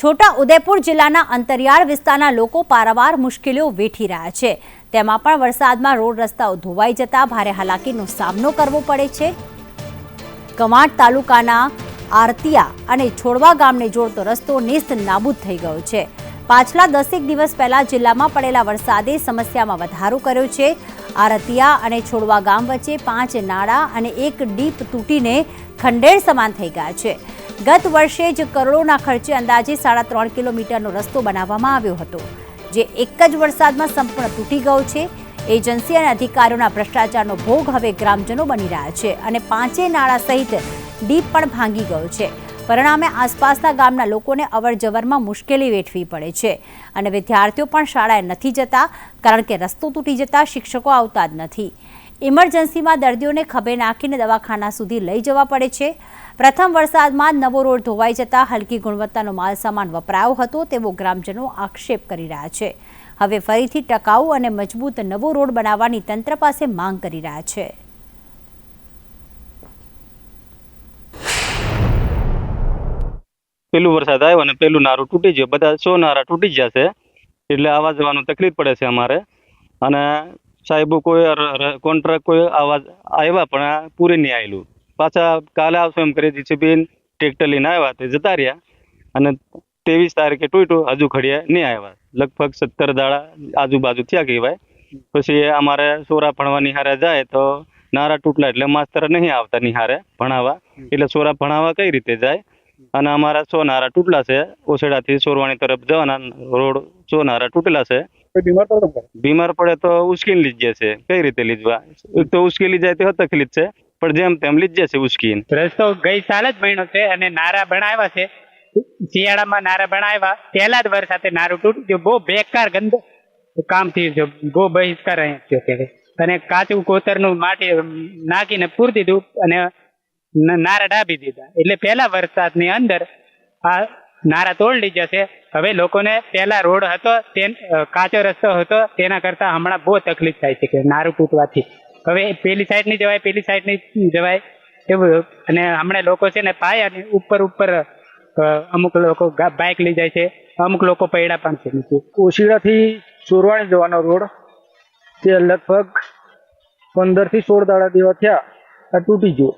છોટા ઉદેપુર જિલ્લાના અંતરિયાળ વિસ્તારના લોકો પારાવાર મુશ્કેલીઓ વેઠી રહ્યા છે. તેમાં પણ વરસાદમાં રોડ રસ્તાઓ ધોવાઈ જતા ભારે હાલાકીનો સામનો કરવો પડે છે. કવાંટ તાલુકાના આરતિયા અને છોડવા ગામને જોડતો રસ્તો નેસ્ત નાબૂદ થઈ ગયો છે. પાછલા દસેક દિવસ પહેલા જિલ્લામાં પડેલા વરસાદે સમસ્યામાં વધારો કર્યો છે. આરતિયા અને છોડવા ગામ વચ્ચે પાંચ નાળા અને એક ડીપ તૂટીને ખંડેર સમાન થઈ ગયા છે. ગત વર્ષે જ કરોડોના ખર્ચે અંદાજે સાડા ત્રણ કિલોમીટરનો રસ્તો બનાવવામાં આવ્યો હતો, જે એક જ વરસાદમાં સંપૂર્ણ તૂટી ગયો છે. એજન્સી અને અધિકારીઓના ભ્રષ્ટાચારનો ભોગ હવે ગ્રામજનો બની રહ્યા છે અને પાંચેય નાળા સહિત ડીપ પણ ભાંગી ગયો છે. પરિણામે આસપાસના ગામના લોકોને અવરજવરમાં મુશ્કેલી વેઠવી પડે છે અને વિદ્યાર્થીઓ પણ શાળાએ નથી જતા, કારણ કે રસ્તો તૂટી જતા શિક્ષકો આવતા જ નથી. ઇમરજન્સીમાં દર્દીઓને ખભે નાખીને દવાખાના સુધી લઈ જવા પડે છે. પ્રથમ વરસાદમાં નવો રોડ ધોવાઈ જતા હલકી ગુણવત્તાનો માલસામાન વપરાયો હતો તેવો ગ્રામજનો આક્ષેપ કરી રહ્યા છે. હવે ફરીથી ટકાઉ અને મજબૂત નવો રોડ બનાવવાની તંત્ર પાસે માંગ કરી રહ્યા છે. પેલું વરસાદ આવ્યો અને પેલું નારું તૂટી ગયું. બધા સો નારા તૂટી જશે એટલે આવવા જવાનું તકલીફ પડે છે અમારે. અને સાહેબો કોઈ કોન્ટ્રાક્ટ કોઈ આવા આવ્યા પણ આ પૂરે નહીં આવેલું પાછા કાલે આવશું એમ કરી જીસીબી ટ્રેક્ટર લઈને આવ્યા તે જતા રહ્યા. અને ત્રેવીસ તારીખે તૂટ્યું હજુ ખડીયા નહીં આવ્યા લગભગ સત્તર દાડા આજુબાજુ થયા કહેવાય. પછી અમારે સોરા ભણવા નિહારે જાય તો નારા તૂટલા એટલે માસ્તર નહીં આવતા નિહારે ભણાવવા. એટલે સોરા ભણાવવા કઈ રીતે જાય? અને અમારા સો નારા તૂટલા છે. ઓસેડાથી સોરવાણી તરફ જવાના રોડ સો નારા તૂટેલા છે. કોઈ બીમાર ખરો? બીમાર પડે તો ઉશ્કીન લીધે છે કઈ રીતે લીધવા તો ઉશ્કી જાય તો તકલીફ છે પણ જેમ તેમ લીધે છે ઉશ્કીન રસ્તો ગઈ સાલ જ બન્યો છે અને નારા બનાવ્યા છે. શિયાળામાં નારા બનાવ્યા પહેલા જ વરસાદે નારું તૂટી ગયું. બહુ બેકાર ગંદો કામ થયું છે બહુ બહિષ્કાર અહીંયા થયો છે અને કાચું કોતરનું માટી નાખીને પૂર દીધું અને નારા ડાબી દીધા. એટલે પહેલા વરસાદની અંદર આ નારા તોડી જશે હવે લોકોને પહેલા રોડ હતો તે કાચો રસ્તો હતો, તેના કરતા હમણાં બહુ તકલીફ થાય છે કે નારું તૂટવાથી. હવે પેલી સાઈડની જવાય, પેલી સાઈડની જવાય, એવું અને હમણાં લોકો છે ને પાયા ને ઉપર ઉપર અમુક લોકો બાઇક લઈ જાય છે, અમુક લોકો પૈડા પણ છે. નીચે ઓશીડાથી ચોરવાણી જવાનો રોડ. તે લગભગ પંદરથી સોળ દાડા જેવા થયા તૂટી ગયો.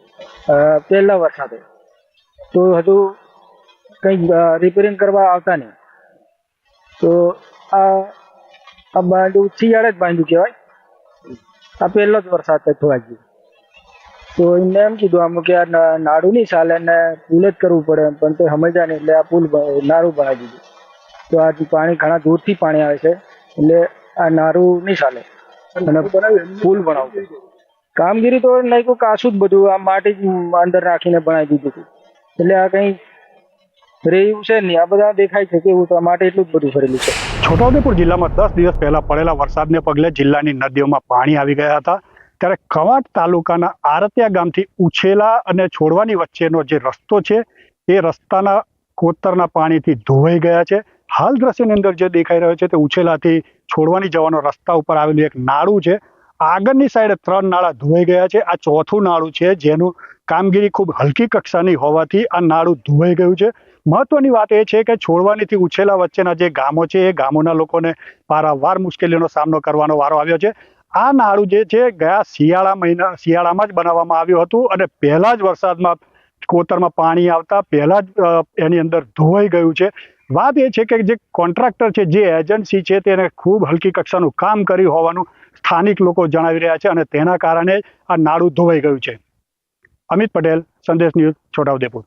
પહેલા વરસાદે. તો હજુ કંઈક રિપેરિંગ કરવા આવતા નહીં. તો આ આ શિયાળે જ બાંધ્યું કહેવાય. આ પહેલો જ વરસાદ થવા ગયો. તો એમને એમ કીધું આમ કે આ નાડું નહીં ચાલે ને પુલ જ કરવું પડે પણ તે સમજ્યા નહીં એટલે આ પુલ નારું બનાવી દીધું તો આ પાણી ઘણા દૂરથી પાણી આવે છે, એટલે આ નારું નહીં ચાલે. પુલ બનાવવું કામગીરી તો નહીં કાશું જ બધું, આ માટી જ અંદર રાખીને બનાવી દીધું હતું. એટલે આ કઈ રહ્યું છે ને, આ બધા દેખાય છે કેવું તો માટે એટલું જ બધું ભરેલું છે. છોટાઉદેપુર જિલ્લામાં દસ દિવસ પહેલા પડેલા વરસાદને પગલે જિલ્લાની નદીઓમાં પાણી આવી ગયા હતા. ત્યારે કવાંટ તાલુકાના આરતિયા ગામથી ઉછેલા અને છોડવાની વચ્ચેનો જે રસ્તો છે, એ રસ્તાના કોતરના પાણીથી ધોવાઈ ગયા છે. હાલ દ્રશ્યની અંદર જે દેખાઈ રહ્યો છે, તે ઉછેલાથી છોડવાની જવાનો રસ્તા ઉપર આવેલું એક નાળું છે. આગળની સાઈડે ત્રણ નાળા ધોવાઈ ગયા છે. આ ચોથું નાળું છે, જેનું કામગીરી ખૂબ હલકી કક્ષાની હોવાથી આ નાળું ધોવાઈ ગયું છે. મહત્વની વાત એ છે કે છોડવાનીથી ઉછેલા વચ્ચેના જે ગામો છે, એ ગામોના લોકોને પારાવાર મુશ્કેલીનો સામનો કરવાનો વારો આવ્યો છે. આ નાળું જે છે, ગયા શિયાળા મહિના, શિયાળામાં જ બનાવવામાં આવ્યું હતું અને પહેલાં જ વરસાદમાં કોતરમાં પાણી આવતા પહેલાં જ એની અંદર ધોવાઈ ગયું છે. વાત એ છે કે જે કોન્ટ્રાક્ટર છે, જે એજન્સી છે, તેને ખૂબ હલકી કક્ષાનું કામ કર્યું હોવાનું સ્થાનિક લોકો જણાવી રહ્યા છે અને તેના કારણે આ નાળું ધોવાઈ ગયું છે. અમિત પટેલ સંદેશ ન્યૂઝ છોટાઉદેપુર